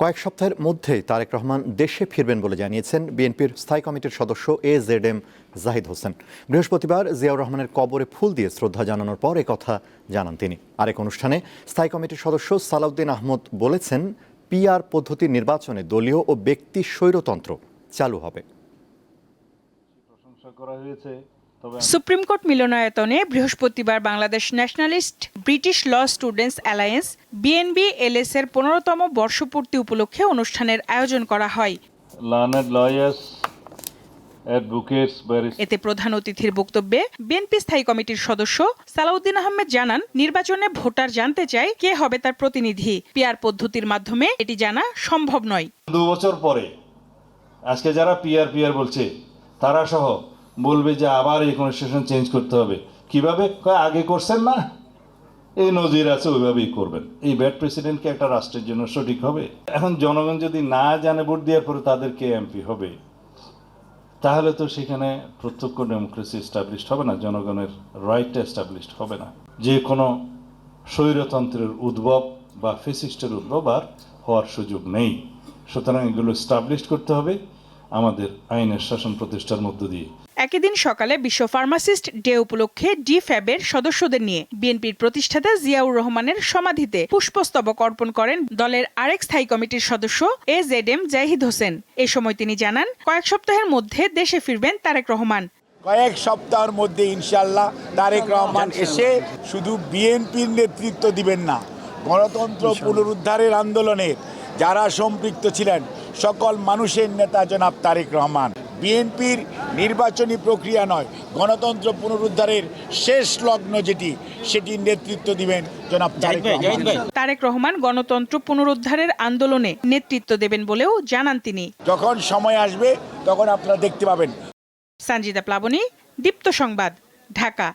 কয়েক সপ্তাহের মধ্যেই তারেক রহমান দেশে ফিরবেন বলে জানিয়েছেন বিএনপির স্থায়ী কমিটির সদস্য A Z M Zahid Hossain. বৃহস্পতিবার জিয়াউর রহমানের কবরে ফুল দিয়ে শ্রদ্ধা জানানোর পর কথা জানান তিনি। আরেক অনুষ্ঠানে স্থায়ী কমিটির সদস্য সালাউদ্দিন আহমদ বলেছেন, পিআর পদ্ধতির নির্বাচনে দলীয় ও ব্যক্তি স্বৈরতন্ত্র চালু হবে। প্রশংসা করা হয়েছে সুপ্রিম কোর্ট মিলনায়তনে বৃহস্পতিবার Bangladesh nationalist British law students alliance BNB LS এর পনেরোতম বর্ষপূর্তি উপলক্ষে অনুষ্ঠানের আয়োজন করা হয়। লার্নার্ড লয়ার্স অ্যাডভোকেটস এতে প্রধান অতিথির বক্তব্যে বিএনপি স্থায়ী কমিটির সদস্য সালাউদ্দিন আহমেদ জানান নির্বাচনে ভোটার জানতে চায় কে হবে তার প্রতিনিধি। পিআর পদ্ধতির মাধ্যমে এটি জানা সম্ভব নয়। দু বছর পরে আজকে যারা পিআর পিআর বলছে তারা সহ বলবে যে আবার এই কনস্টিটিউশন চেঞ্জ করতে হবে। কীভাবে? আগে করছেন না? এই নজির আছে, ওইভাবেই করবেন। এই ব্যাড প্রেসিডেন্টকে একটা রাষ্ট্রের জন্য সঠিক হবে? এখন জনগণ যদি না জানে ভোট দেওয়ার পরে তাদেরকে এমপি হবে? তাহলে তো সেখানে প্রত্যক্ষ ডেমোক্রেসি এস্টাবলিশড হবে না, জনগণের রাইটটা এস্টাবলিশড হবে না। যে কোনো স্বৈরতন্ত্রের উদ্ভব বা ফেসিস্টের উদ্ভব আর হওয়ার সুযোগ নেই। সুতরাং এগুলো এস্টাবলিশড করতে হবে। আমাদের আইনের শাসন প্রতিষ্ঠার মধ্য দিয়ে। একই দিন সকালে বিশ্ব ফার্মাসিস্ট ডে উপলক্ষে ডি ফ্যাবের সদস্যদের নিয়ে বিএনপির প্রতিষ্ঠাতা জিয়াউর রহমানের সমাধিতে পুষ্পস্তবক অর্পণ করেন দলের আরেক স্থায়ী কমিটির সদস্য A Z M Zahid Hossain. এ সময় তিনি জানান কয়েক সপ্তাহের মধ্যে দেশে ফিরবেন তারেক রহমান। কয়েক সপ্তাহের মধ্যে ইনশাল্লাহ তারেক রহমান এসে শুধু বিএনপির নেতৃত্ব দিবেন না গণতন্ত্র পুনরুদ্ধারের আন্দোলনের যারা সম্পৃক্ত ছিলেন সকল মানুষের নেতা জনাব তারেক রহমান। বিএনপির নির্বাচনী প্রক্রিয়া নয় গণতন্ত্র পুনরুদ্ধারের শেষ লগ্ন যেটি সেটির নেতৃত্ব দিবেন জনাব তারেক রহমান। তারেক রহমান গণতন্ত্র পুনরুদ্ধারের আন্দোলনে নেতৃত্ব দেবেন বলেও জানান তিনি। যখন সময় আসবে তখন আপনারা দেখতে পাবেন। সঞ্জিদা প্লাবনী দীপ্ত সংবাদ ঢাকা।